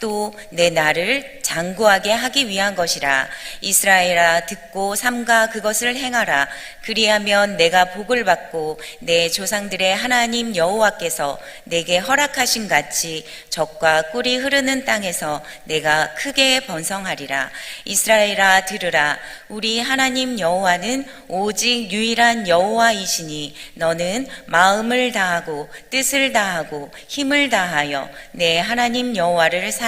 또 내 나를 장구하게 하기 위한 것이라. 이스라엘아 듣고 삼가 그것을 행하라. 그리하면 내가 복을 받고 내 조상들의 하나님 여호와께서 내게 허락하신 같이 적과 꿀이 흐르는 땅에서 내가 크게 번성하리라. 이스라엘아 들으라. 우리 하나님 여호와는 오직 유일한 여호와이시니 너는 마음을 다하고 뜻을 다하고 힘을 다하여 내 하나님 여호와를 사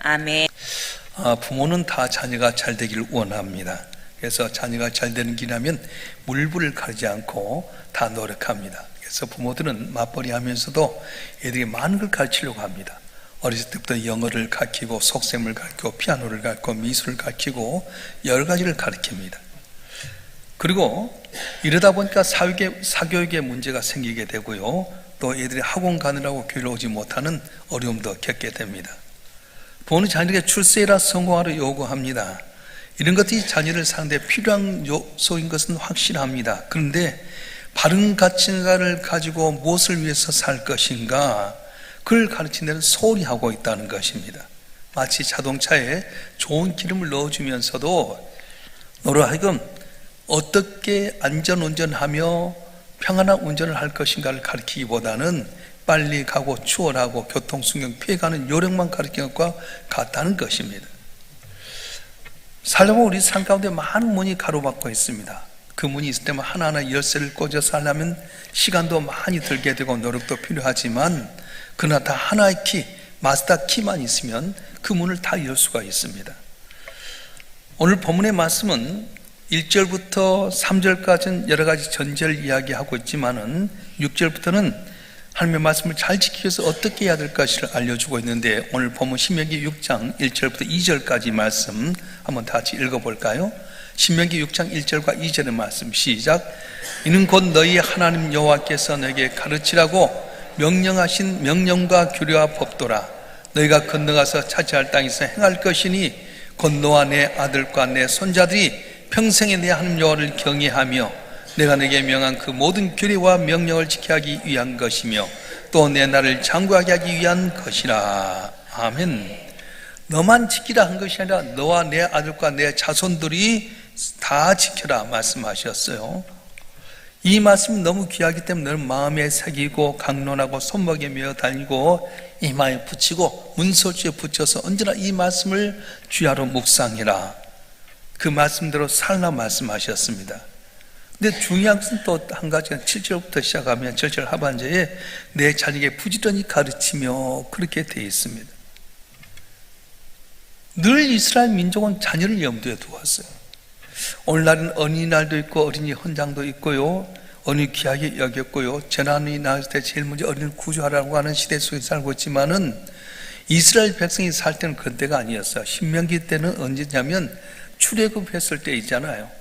아멘. 아, 부모는 다 자녀가 잘 되기를 원합니다. 그래서 자녀가 잘 되는 길이라면 물불을 가리지 않고 다 노력합니다. 그래서 부모들은 맞벌이 하면서도 애들이 많은 걸 가르치려고 합니다. 어렸을 때부터 영어를 가르치고 속셈을 가르치고 피아노를 가르치고 미술을 가르치고 여러 가지를 가르칩니다. 그리고 이러다 보니까 사교육에, 사교육에 문제가 생기게 되고요. 또 애들이 학원 가느라고 교회를 오지 못하는 어려움도 겪게 됩니다. 부모는 자녀에게 출세라 성공하라 요구합니다. 이런 것들이 자녀를 상대 필요한 요소인 것은 확실합니다. 그런데 바른 가치관을 가지고 무엇을 위해서 살 것인가 그걸 가르치는 데는 소홀히 하고 있다는 것입니다. 마치 자동차에 좋은 기름을 넣어주면서도 너로 하여금 어떻게 안전 운전하며 평안한 운전을 할 것인가를 가르치기보다는 빨리 가고 추월하고 교통순경 피해가는 요령만 가르치는 것과 같다는 것입니다. 살려면 우리 삶 가운데 많은 문이 가로막고 있습니다. 그 문이 있을 때만 하나하나 열쇠를 꽂아서 하려면 시간도 많이 들게 되고 노력도 필요하지만 그러나 다 하나의 키, 마스터 키만 있으면 그 문을 다 열 수가 있습니다. 오늘 본문의 말씀은 1절부터 3절까지는 여러 가지 전제를 이야기하고 있지만은 6절부터는 하나님의 말씀을 잘 지키기 위해서 어떻게 해야 될 것을 알려주고 있는데 오늘 본문 신명기 6장 1절부터 2절까지 말씀 한번 다 같이 읽어볼까요? 신명기 6장 1절과 2절의 말씀 시작 이는 곧 너희 하나님 여호와께서 너에게 가르치라고 명령하신 명령과 규례와 법도라 너희가 건너가서 차지할 땅에서 행할 것이니 곧 너와 내 아들과 내 손자들이 평생에 내 하나님 여호와를 경외하며 내가 내게 명한 그 모든 규례와 명령을 지켜 하기 위한 것이며 또 내 나를 장구하게 하기 위한 것이라. 아멘. 너만 지키라 한 것이 아니라 너와 내 아들과 내 자손들이 다 지켜라 말씀하셨어요. 이 말씀이 너무 귀하기 때문에 늘 마음에 새기고 강론하고 손목에 메어 다니고 이마에 붙이고 문서주에 붙여서 언제나 이 말씀을 주야로 묵상해라. 그 말씀대로 살라 말씀하셨습니다. 근데 중요한 것은 또 한 가지가 7절부터 시작하면 7절 하반절에 내 자녀에게 부지런히 가르치며 그렇게 되어 있습니다. 늘 이스라엘 민족은 자녀를 염두에 두었어요. 오늘날은 어린이날도 있고 어린이 헌장도 있고요. 어린이 귀하게 여겼고요. 재난이 나왔을 때 제일 먼저 어린이를 구조하라고 하는 시대 속에 살고 있지만은 이스라엘 백성이 살 때는 그때가 아니었어요. 신명기 때는 언제냐면 출애굽했을 때 있잖아요.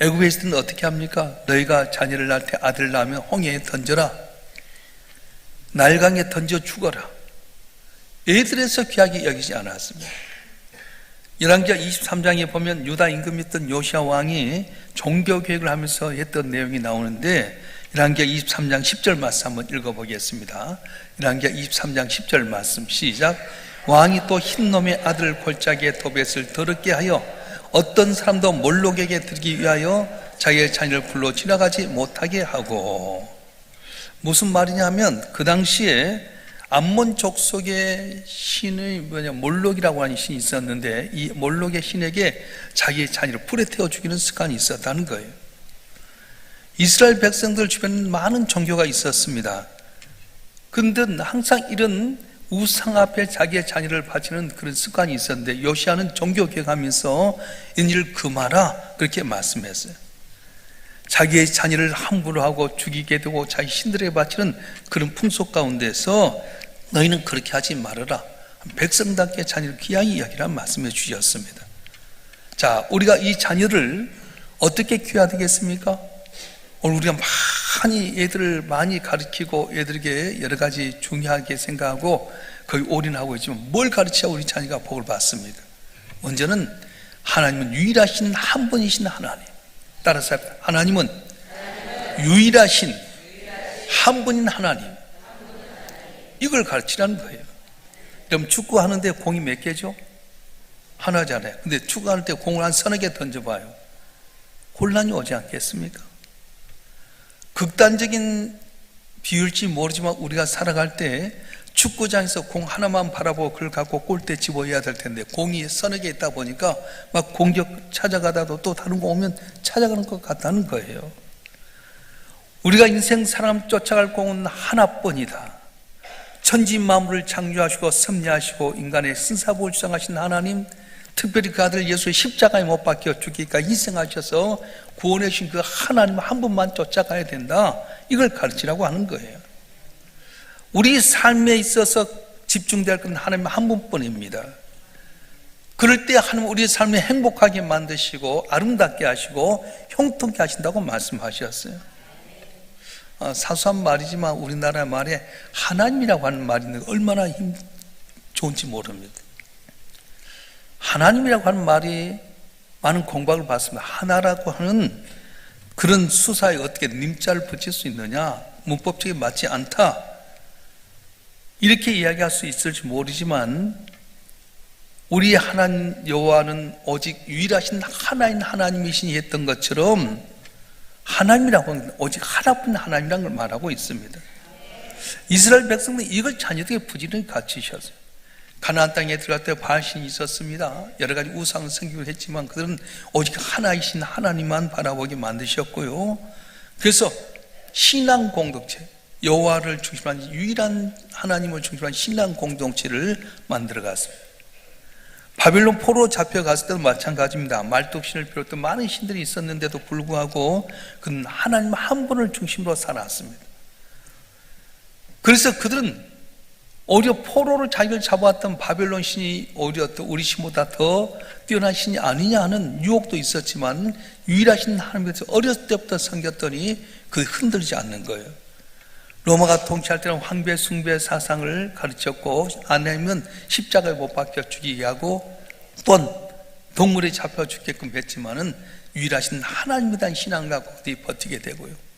애굽에 있을 때는 어떻게 합니까? 너희가 자녀를 낳을 때 아들 낳으면 홍해에 던져라. 날강에 던져 죽어라. 애들에서 귀하게 여기지 않았습니다. 열왕기하 23장에 보면 유다 임금이었던 요시아 왕이 종교 계획을 하면서 했던 내용이 나오는데 열왕기하 23장 10절 말씀 한번 읽어보겠습니다. 열왕기하 23장 10절 말씀 시작. 왕이 또 흰 놈의 아들 골짜기에 도벳을 더럽게 하여 어떤 사람도 몰록에게 들기 위하여 자기의 자녀를 불러 지나가지 못하게 하고 무슨 말이냐면 그 당시에 암몬 족속의 신의 뭐냐 몰록이라고 하는 신이 있었는데 이 몰록의 신에게 자기의 자녀를 불에 태워 죽이는 습관이 있었다는 거예요. 이스라엘 백성들 주변에 많은 종교가 있었습니다. 근데 항상 이런 우상 앞에 자기의 자녀를 바치는 그런 습관이 있었는데 요시아는 종교 개혁하면서 일을 금하라 그렇게 말씀했어요. 자기의 자녀를 함부로 하고 죽이게 되고 자기 신들에게 바치는 그런 풍속 가운데서 너희는 그렇게 하지 말아라. 백성답게 자녀를 귀하게 이야기란 말씀해 주셨습니다. 자, 우리가 이 자녀를 어떻게 키워야 되겠습니까? 오늘 우리가 많이 애들을 많이 가르치고 애들에게 여러 가지 중요하게 생각하고 거기 올인하고 있지만 뭘 가르쳐야 우리 자녀가 복을 받습니다. 먼저는 하나님은 유일하신 한 분이신 하나님. 따라서 하나님은 유일하신 한 분인 하나님. 이걸 가르치라는 거예요. 그럼 축구하는데 공이 몇 개죠? 하나잖아요. 근데 때 공을 한 서너 개 던져봐요. 혼란이 오지 않겠습니까? 극단적인 비율지 모르지만 우리가 살아갈 때 축구장에서 공 하나만 바라보고 그걸 갖고 골대 집어야 될 텐데 공이 서너 개 있다 보니까 막 공격 찾아가다도 또 다른 공 오면 찾아가는 것 같다는 거예요. 우리가 인생 사람 쫓아갈 공은 하나뿐이다. 천지 만물을 창조하시고 섭리하시고 인간의 신사복을 주장하신 하나님 특별히 그 아들 예수의 십자가에 못 박혀 죽기까지 희생하셔서 구원해 주신 그 하나님 한 분만 쫓아가야 된다. 이걸 가르치라고 하는 거예요. 우리 삶에 있어서 집중될 건 하나님 한 분뿐입니다. 그럴 때 하나님 우리 삶을 행복하게 만드시고 아름답게 하시고 형통케 하신다고 말씀하셨어요. 어, 사소한 말이지만 우리나라 말에 하나님이라고 하는 말이 얼마나 힘 좋은지 모릅니다. 하나님이라고 하는 말이 많은 공박을 받습니다. 하나라고 하는 그런 수사에 어떻게 님자를 붙일 수 있느냐? 문법적이 맞지 않다. 이렇게 이야기할 수 있을지 모르지만 우리 하나님 여호와는 오직 유일하신 하나인 하나님이시니 했던 것처럼 하나님이라고 하는 오직 하나뿐인 하나님이라는 걸 말하고 있습니다. 이스라엘 백성들은 이걸 자녀들에게 부지런히 가르치셨어요. 가나안 땅에 들어갈 때 바알신이 있었습니다. 여러 가지 우상 성격을 했지만 그들은 오직 하나이신 하나님만 바라보게 만드셨고요. 그래서 신앙 공동체, 여호와를 중심한 유일한 하나님을 중심한 신앙 공동체를 만들어 갔습니다. 바빌론 포로 잡혀갔을 때도 마찬가지입니다. 말뚝신을 비롯해 많은 신들이 있었는데도 불구하고 그는 하나님 한 분을 중심으로 살아왔습니다. 그래서 그들은 오히려 포로를 자기를 잡아왔던 바벨론 신이 오히려 또 우리 신보다 더 뛰어난 신이 아니냐 하는 유혹도 있었지만 유일하신 하나님께서 어렸을 때부터 섬겼더니 그 흔들리지 않는 거예요. 로마가 통치할 때는 황배 숭배 사상을 가르쳤고 아니면 십자가에 못 박혀 죽이게 하고 또한 동물에 잡혀 죽게끔 했지만은 유일하신 하나님에 대한 신앙 갖고 그들이 버티게 되고요.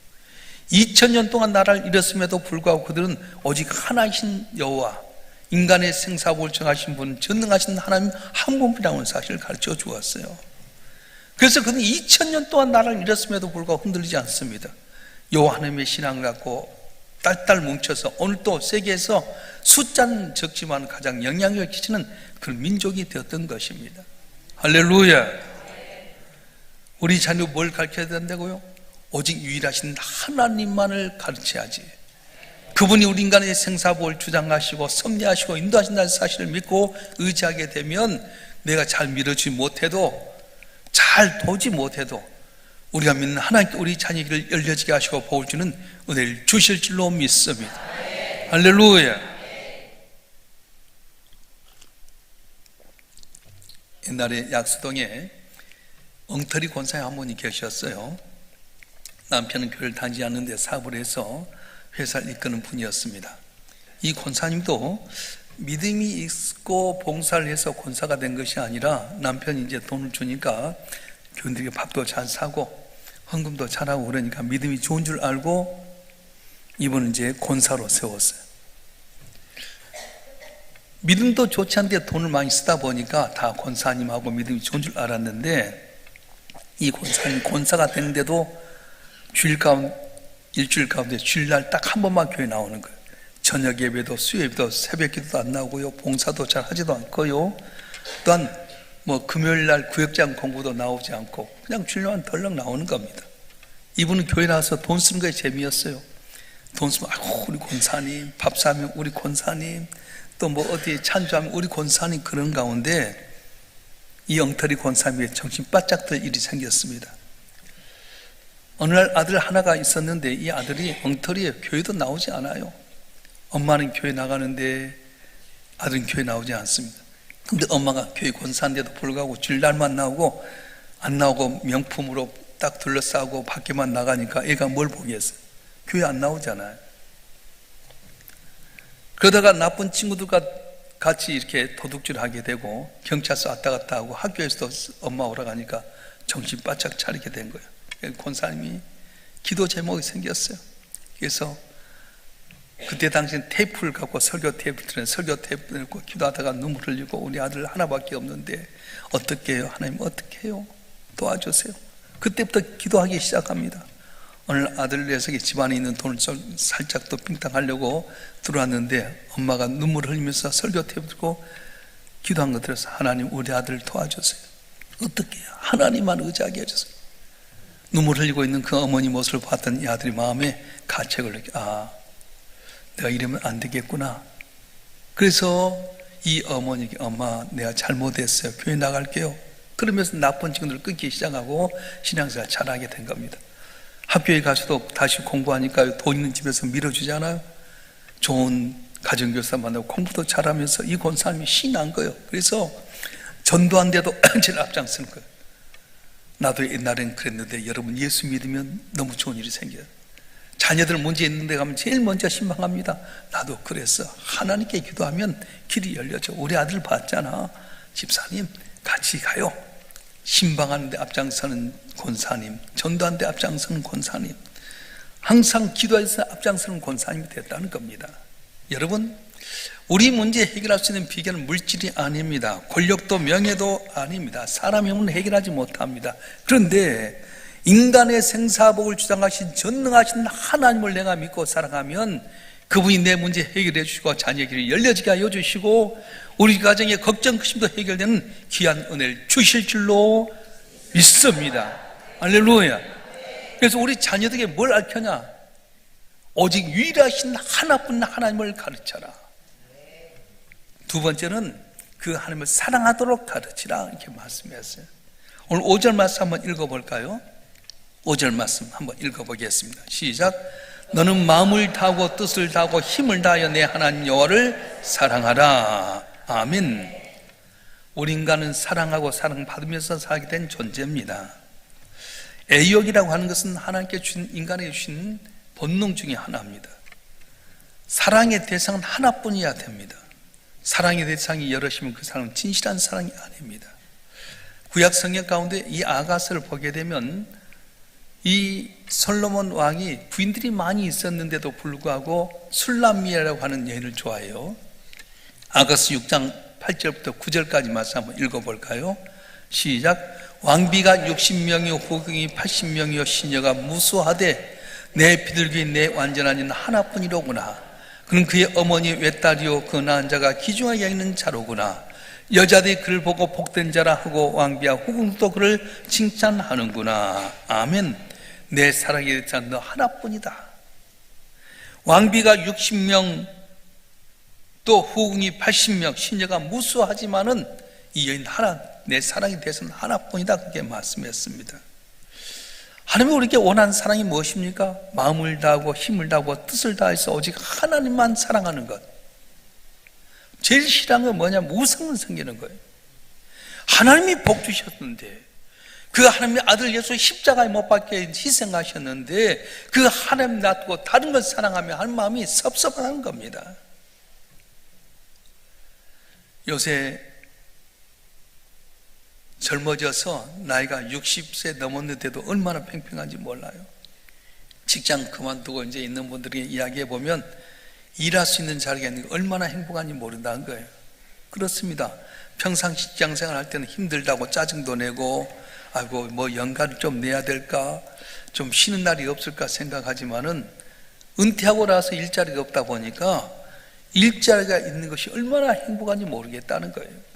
2000년 동안 나라를 잃었음에도 불구하고 그들은 오직 하나이신 여호와 인간의 생사복을 정하신 분 전능하신 하나님 한 분이라는 사실을 가르쳐 주었어요. 그래서 그는 2000년 동안 나라를 잃었음에도 불구하고 흔들리지 않습니다. 여호와 하나님의 신앙을 갖고 딸딸 뭉쳐서 오늘 또 세계에서 숫자는 적지만 가장 영향력을 끼치는 그런 민족이 되었던 것입니다. 할렐루야. 우리 자녀 뭘 가르쳐야 된다고요? 오직 유일하신 하나님만을 가르쳐야지. 그분이 우리 인간의 생사복을 주장하시고 섭리하시고 인도하신다는 사실을 믿고 의지하게 되면 내가 잘 밀어주지 못해도 잘 도지 못해도 우리가 믿는 하나님께 우리 자녀를 열려지게 하시고 복을 주는 은혜를 주실 줄로 믿습니다. 할렐루야. 옛날에 약수동에 엉터리 권사의 한 분이 계셨어요. 남편은 교회를 다니지 않는데 사업을 해서 회사를 이끄는 분이었습니다. 이 권사님도 믿음이 있고 봉사를 해서 권사가 된 것이 아니라 남편이 이제 돈을 주니까 교인들에게 밥도 잘 사고 헌금도 잘하고 그러니까 믿음이 좋은 줄 알고 이분은 이제 권사로 세웠어요. 믿음도 좋지 않은데 돈을 많이 쓰다 보니까 다 권사님하고 믿음이 좋은 줄 알았는데 이 권사님 권사가 됐는데도 주일 가운데 일주일 가운데 주일날 딱 한 번만 교회 나오는 거예요. 저녁 예배도 수요 예배도 새벽 기도도 안 나오고요. 봉사도 잘 하지도 않고요. 또한 뭐 금요일 날 구역장 공부도 나오지 않고 그냥 주일만 덜렁 나오는 겁니다. 이분은 교회 나와서 돈 쓰는 거에 재미였어요. 돈 쓰면 아이고 우리 권사님 밥 사면 우리 권사님 또 뭐 어디 찬주하면 우리 권사님 그런 가운데 이 엉터리 권사님의 정신 바짝 들 일이 생겼습니다. 어느 날 아들 하나가 있었는데 이 아들이 엉터리에 교회도 나오지 않아요. 엄마는 교회 나가는데 아들은 교회 나오지 않습니다. 근데 엄마가 교회 권사인데도 불구하고 주일날만 나오고 안 나오고 명품으로 딱 둘러싸고 밖에만 나가니까 애가 뭘 보겠어요? 교회 안 나오잖아요. 그러다가 나쁜 친구들과 같이 이렇게 도둑질 하게 되고 경찰서 왔다 갔다 하고 학교에서도 엄마 오라 가니까 정신 바짝 차리게 된 거예요. 권사님이 기도 제목이 생겼어요. 그래서 그때 당시엔 테이프를 갖고 설교 테이프 들은 설교 테이프 들고 기도하다가 눈물 흘리고 우리 아들 하나밖에 없는데 어떻게 해요? 하나님 어떻게 해요? 도와주세요. 그때부터 기도하기 시작합니다. 오늘 아들 녀석이 집안에 있는 돈을 좀 살짝 더 빙탕하려고 들어왔는데 엄마가 눈물 흘리면서 설교 테이프 들고 기도한 거 들어서 하나님 우리 아들 도와주세요. 어떻게 해요? 하나님만 의지하게 해주세요. 눈물 흘리고 있는 그 어머니 모습을 봤던 이 아들이 마음에 가책을 느껴 아 내가 이러면 안 되겠구나. 그래서 이 어머니께 엄마 내가 잘못했어요. 교회 나갈게요. 그러면서 나쁜 친구들을 끊기 시작하고 신앙생활 잘하게 된 겁니다. 학교에 가서도 다시 공부하니까 돈 있는 집에서 밀어주잖아요. 좋은 가정교사 만나고 공부도 잘하면서 이 권사님이 신난 거예요. 그래서 전도한데도 제일 앞장서는 거예요. 나도 옛날엔 그랬는데 여러분 예수 믿으면 너무 좋은 일이 생겨요. 자녀들 문제 있는데 가면 제일 먼저 신방합니다. 나도 그랬어. 하나님께 기도하면 길이 열려져. 우리 아들 봤잖아. 집사님 같이 가요. 신방하는데 앞장서는 권사님, 전도하는데 앞장서는 권사님. 항상 기도해서 앞장서는 권사님이 됐다는 겁니다. 여러분, 우리 문제 해결할 수 있는 비결은 물질이 아닙니다. 권력도 명예도 아닙니다. 사람 힘은 해결하지 못합니다. 그런데 인간의 생사복을 주장하신 전능하신 하나님을 내가 믿고 살아가면 그분이 내 문제 해결해 주시고 자녀 길이 열려지게 하여 주시고 우리 가정의 걱정 근심도 해결되는 귀한 은혜를 주실 줄로 믿습니다. 할렐루야. 그래서 우리 자녀들에게 뭘 알켜냐? 오직 유일하신 하나뿐 하나님을 가르쳐라. 두 번째는 그 하나님을 사랑하도록 가르치라 이렇게 말씀했어요. 오늘 5절 말씀 한번 읽어볼까요? 5절 말씀 한번 읽어보겠습니다. 시작. 너는 마음을 다하고 뜻을 다하고 힘을 다하여 내 하나님 여호와를 사랑하라. 아멘. 우리 인간은 사랑하고 사랑받으면서 살게 된 존재입니다. 애욕이라고 하는 것은 하나님께 주신 인간에게 주신 본능 중에 하나입니다. 사랑의 대상은 하나뿐이야 됩니다. 사랑의 대상이 여럿이면 그 사람은 진실한 사랑이 아닙니다. 구약 성경 가운데 이 아가스를 보게 되면 이 솔로몬 왕이 부인들이 많이 있었는데도 불구하고 술람미라고 하는 여인을 좋아해요. 아가스 6장 8절부터 9절까지 말씀 한번 읽어볼까요? 시작. 왕비가 60명이요 후궁이 80명이요 시녀가 무수하되 내 비둘기 내 완전한 이는 하나뿐이로구나. 그는 그의 어머니 외딸이요 그 낳은 자가 기중하게 있는 자로구나. 여자들이 그를 보고 복된 자라 하고 왕비와 후궁도 그를 칭찬하는구나. 아멘. 내 사랑의 대상 너 하나뿐이다. 왕비가 60명 또 후궁이 80명 시녀가 무수하지만은 이 여인 하나 내 사랑의 대상은 하나뿐이다 그렇게 말씀했습니다. 하나님이 우리에게 원하는 사랑이 무엇입니까? 마음을 다하고 힘을 다하고 뜻을 다해서 오직 하나님만 사랑하는 것. 제일 싫어하는 건 뭐냐? 무상은 생기는 거예요. 하나님이 복 주셨는데 그 하나님의 아들 예수 십자가에 못 박게 희생하셨는데 그 하나님 놔두고 다른 걸 사랑하며 하는 마음이 섭섭한 겁니다. 요새 젊어져서 나이가 60세 넘었는데도 얼마나 팽팽한지 몰라요. 직장 그만두고 이제 있는 분들이 이야기해 보면 일할 수 있는 자리가 있는 게 얼마나 행복한지 모른다는 거예요. 그렇습니다. 평상 직장 생활 할 때는 힘들다고 짜증도 내고, 아이고, 뭐 연가를 좀 내야 될까, 좀 쉬는 날이 없을까 생각하지만은 은퇴하고 나서 일자리가 없다 보니까 일자리가 있는 것이 얼마나 행복한지 모르겠다는 거예요.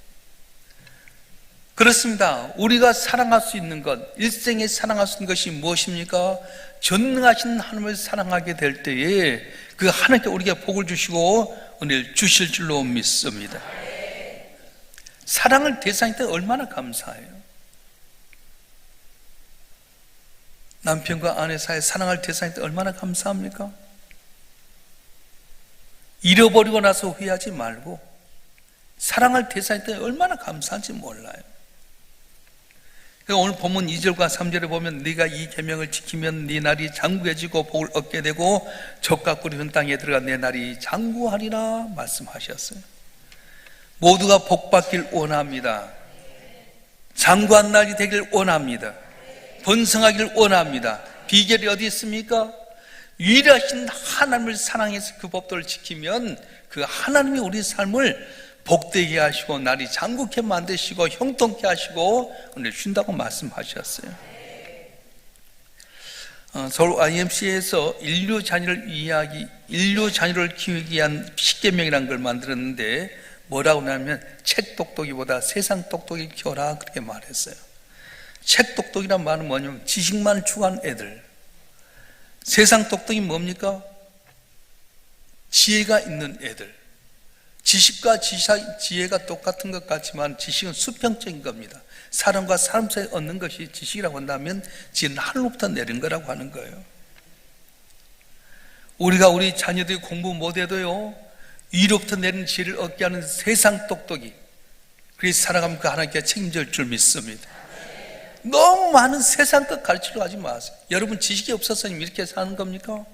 그렇습니다. 우리가 사랑할 수 있는 것, 일생에 사랑할 수 있는 것이 무엇입니까? 전능하신 하나님을 사랑하게 될 때에 그 하나님께 우리에게 복을 주시고 은혜를 주실 줄로 믿습니다. 사랑을 대상할 때 얼마나 감사해요. 남편과 아내 사이에 사랑할 대상일 때 얼마나 감사합니까? 잃어버리고 나서 후회하지 말고 사랑할 대상일 때 얼마나 감사한지 몰라요. 그러니까 오늘 본문 2절과 3절에 보면 네가 이 계명을 지키면 네 날이 장구해지고 복을 얻게 되고 적과 꿀이 흐른 땅에 들어가 내 날이 장구하리라 말씀하셨어요. 모두가 복받길 원합니다. 장구한 날이 되길 원합니다. 번성하길 원합니다. 비결이 어디 있습니까? 유일하신 하나님을 사랑해서 그 법도를 지키면 그 하나님이 우리 삶을 복되게 하시고 날이 장국해 만드시고 형통케 하시고 오늘 쉰다고 말씀하셨어요. 어, 서울 IMC에서 인류 자녀를 이야기, 인류 자녀를 키우기 위한 십계명이라는 걸 만들었는데 뭐라고 하냐면 책 똑똑이보다 세상 똑똑이 키워라 그렇게 말했어요. 책 똑똑이란 말은 뭐냐면 지식만 추구한 애들. 세상 똑똑이 뭡니까? 지혜가 있는 애들. 지식과 지혜가 똑같은 것 같지만 지식은 수평적인 겁니다. 사람과 사람 사이에 얻는 것이 지식이라고 한다면 지혜는 하늘로부터 내린 거라고 하는 거예요. 우리가 우리 자녀들이 공부 못해도요, 위로부터 내린 지혜를 얻게 하는 세상 똑똑이. 그래서 살아가면 그 하나님께 책임질 줄 믿습니다. 너무 많은 세상 것 가르치려 하지 마세요. 여러분 지식이 없어서 이렇게 사는 겁니까?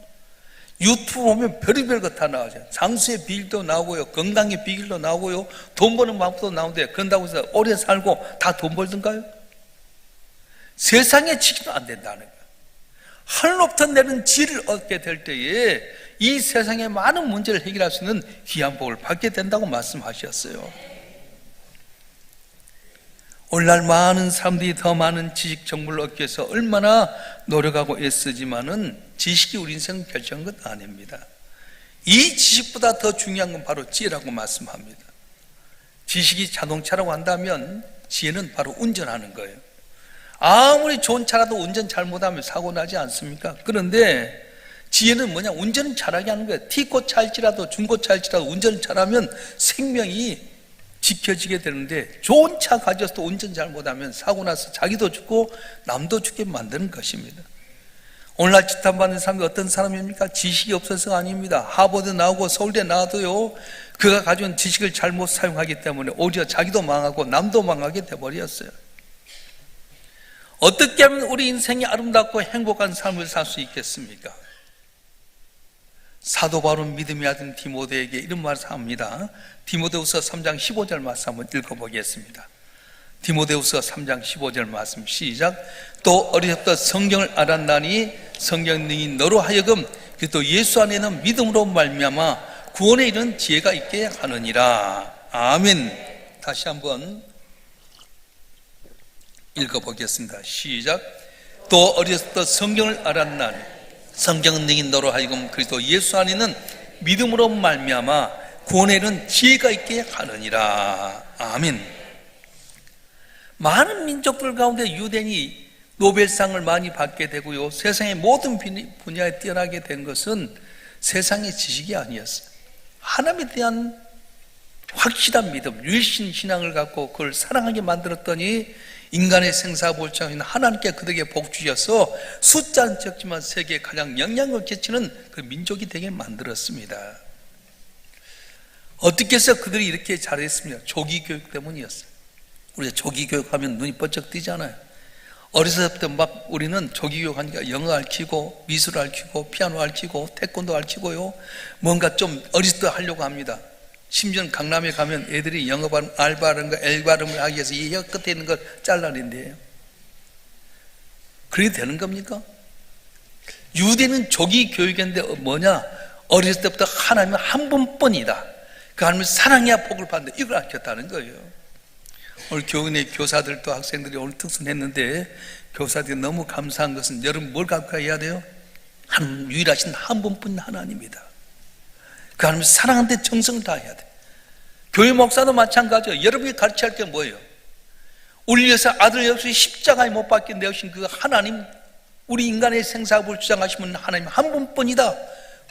유튜브 보면 별의별 것 다 나오죠. 장수의 비결도 나오고요. 건강의 비결도 나오고요. 돈 버는 방법도 나오는데 그런다고 해서 오래 살고 다 돈 벌든가요? 세상의 지식도 안 된다는 거예요. 하늘로부터 내는 지를 얻게 될 때에 이 세상의 많은 문제를 해결할 수 있는 귀한 복을 받게 된다고 말씀하셨어요. 오늘날 많은 사람들이 더 많은 지식 정보를 얻기 위해서 얼마나 노력하고 애쓰지만은 지식이 우리 인생 결정한 것 아닙니다. 이 지식보다 더 중요한 건 바로 지혜라고 말씀합니다. 지식이 자동차라고 한다면 지혜는 바로 운전하는 거예요. 아무리 좋은 차라도 운전 잘못하면 사고 나지 않습니까? 그런데 지혜는 뭐냐? 운전은 잘하게 하는 거예요. T고차일지라도 중고차일지라도 운전을 잘하면 생명이 지켜지게 되는데 좋은 차 가져서 운전 잘못하면 사고 나서 자기도 죽고 남도 죽게 만드는 것입니다. 오늘날 지탄받는 사람이 어떤 사람입니까? 지식이 없어서가 아닙니다. 하버드 나오고 서울대 나와도요, 그가 가져온 지식을 잘못 사용하기 때문에 오히려 자기도 망하고 남도 망하게 돼버렸어요. 어떻게 하면 우리 인생이 아름답고 행복한 삶을 살 수 있겠습니까? 사도 바울은 믿음의 아들 디모데에게 이런 말을 합니다. 디모데후서 3장 15절 말씀 한번 읽어보겠습니다. 디모데후서 3장 15절 말씀 시작. 또 어리석던 성경을 알았나니 성경 능히 너로 하여금 그리스도 예수 안에는 믿음으로 말미암아 구원에 이르는 지혜가 있게 하느니라. 아멘. 다시 한번 읽어보겠습니다. 시작. 또 어리석던 성경을 알았나니 성경은 능히 너로 하여금 그리스도 예수 안에는 믿음으로 말미암아 구원에는 지혜가 있게 하느니라. 아멘. 많은 민족들 가운데 유대인이 노벨상을 많이 받게 되고요. 세상의 모든 분야에 뛰어나게 된 것은 세상의 지식이 아니었어요. 하나님에 대한 확실한 믿음, 유일신 신앙을 갖고 그걸 사랑하게 만들었더니 인간의 생사볼창인 하나님께 그들에게 복 주셔서 숫자는 적지만 세계에 가장 영향을 끼치는 그 민족이 되게 만들었습니다. 어떻게 해서 그들이 이렇게 잘했습니까? 조기 교육 때문이었어요. 우리가 조기 교육하면 눈이 번쩍 뜨잖아요. 어렸을 때부터 막 우리는 조기 교육하니까 영어 알키고 미술 알키고 피아노 알키고 태권도 알키고요. 뭔가 좀 어렸을 때 하려고 합니다. 심지어 강남에 가면 애들이 영어 발음, 알 발음과 엘 발음을 하기 위해서 이 혀 끝에 있는 걸 잘라낸대요. 그래도 되는 겁니까? 유대는 조기 교육인데 뭐냐? 어렸을 때부터 하나님은 한 분뿐이다. 그 하나님을 사랑해야 복을 받는다. 이걸 알켰다는 거예요. 오늘 교인의 교사들도 학생들이 오늘 특선했는데 교사들이 너무 감사한 것은 여러분 뭘 갖고 해야 돼요? 한 유일하신 한 분뿐 하나님이다. 그 하나님을 사랑하는데 정성을 다해야 돼. 교회 목사도 마찬가지예요. 여러분이 가르쳐야 할게 뭐예요? 우리 위해서 아들 없이 십자가에 못 박게 내오신 그 하나님 우리 인간의 생사를 주장하시는 하나님 한 분뿐이다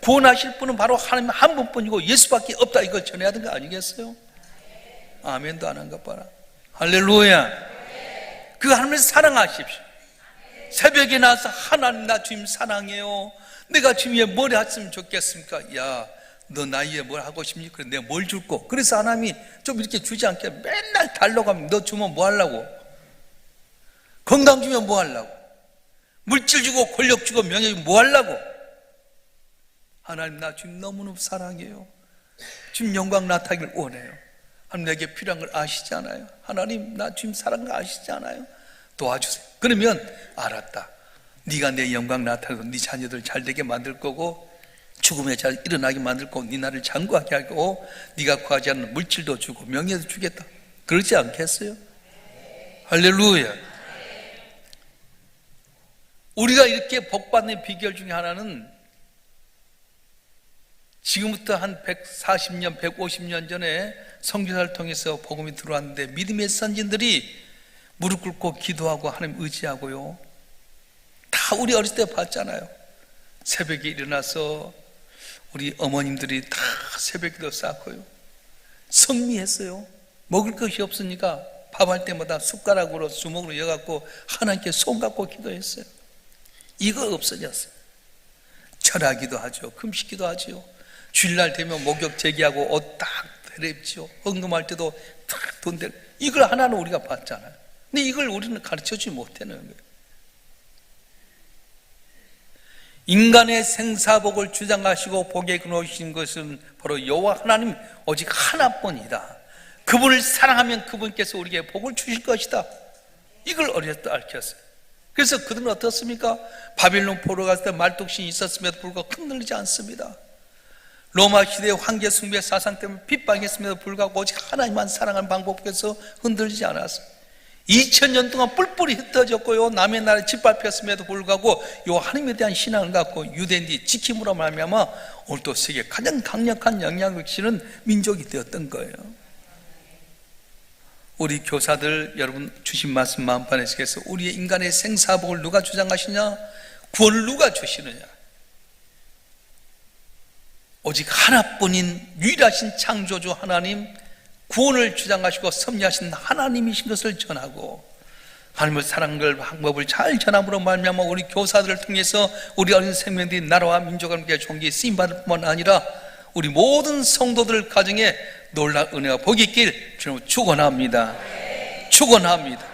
구원하실 분은 바로 하나님 한 분뿐이고 예수밖에 없다 이걸 전해야 되는 거 아니겠어요? 아멘도 안 한 것 봐라 할렐루야 그 하나님을 사랑하십시오 새벽에 나와서 하나님 나 주님 사랑해요 내가 주님에 뭘 했으면 좋겠습니까? 야 너 나이에 뭘 하고 싶니? 그래 내가 뭘 줄고 그래서 하나님이 좀 이렇게 주지 않게 맨날 달러 가면 너 주면 뭐 하려고? 건강 주면 뭐 하려고? 물질 주고 권력 주고 명예 주고 뭐 하려고? 하나님 나 주님 너무너무 사랑해요 주님 영광 나타나기를 원해요 하나님 내게 필요한 걸 아시잖아요. 하나님 나 주님 사랑한 거 아시잖아요. 도와주세요. 그러면 알았다. 네가 내 영광 나타내서 네 자녀들 잘 되게 만들 거고 죽음에 잘 일어나게 만들 거고 네 나를 장구하게 하고 네가 구하지 않는 물질도 주고 명예도 주겠다. 그러지 않겠어요? 할렐루야. 우리가 이렇게 복받는 비결 중에 하나는 지금부터 한 140년, 150년 전에 성교사를 통해서 복음이 들어왔는데 믿음의 선진들이 무릎 꿇고 기도하고 하나님 의지하고요. 다 우리 어렸을 때 봤잖아요. 새벽에 일어나서 우리 어머님들이 다 새벽기도 쌓고요. 성미했어요. 먹을 것이 없으니까 밥 할 때마다 숟가락으로 주먹으로 여갖고 하나님께 손 갖고 기도했어요. 이거 없어졌어요. 철하기도 하죠. 금식기도 하죠. 주일날 되면 목욕 제기하고 옷 딱 내립지요. 헌금할 때도 탁돈 대. 이걸 하나는 우리가 봤잖아요. 근데 이걸 우리는 가르쳐 주지 못하는 거예요. 인간의 생사복을 주장하시고 복에 그놓으신 것은 바로 여호와 하나님 오직 하나뿐이다. 그분을 사랑하면 그분께서 우리에게 복을 주실 것이다. 이걸 어렸을 때 알겠어요. 그래서 그들은 어떻습니까? 바빌론 포로 갔을 때 말뚝신이 있었음에도 불구하고 흔들리지 않습니다. 로마 시대의 황제 숭배 사상 때문에 핍박했음에도 불구하고 오직 하나님만 사랑하는 방법에서 흔들리지 않았어요. 2000년 동안 뿔뿔이 흩어졌고요. 남의 나라에 짓밟혔음에도 불구하고 요 하나님에 대한 신앙을 갖고 유대인들이 지킴으로 말미암아 오늘 또 세계 가장 강력한 영향을 끼치는 민족이 되었던 거예요. 우리 교사들 여러분 주신 말씀 마음판에서 우리의 인간의 생사복을 누가 주장하시냐? 구원을 누가 주시느냐? 오직 하나뿐인 유일하신 창조주 하나님 구원을 주장하시고 섭리하신 하나님이신 것을 전하고 하나님을 사랑할 방법을 잘 전함으로 말미암아 우리 교사들을 통해서 우리 어린 생명들이 나라와 민족과 함께 종기 쓰임 받을 뿐만 아니라 우리 모든 성도들 가정에 놀라운 은혜가 복이 있길 주님 축원합니다. 축원합니다.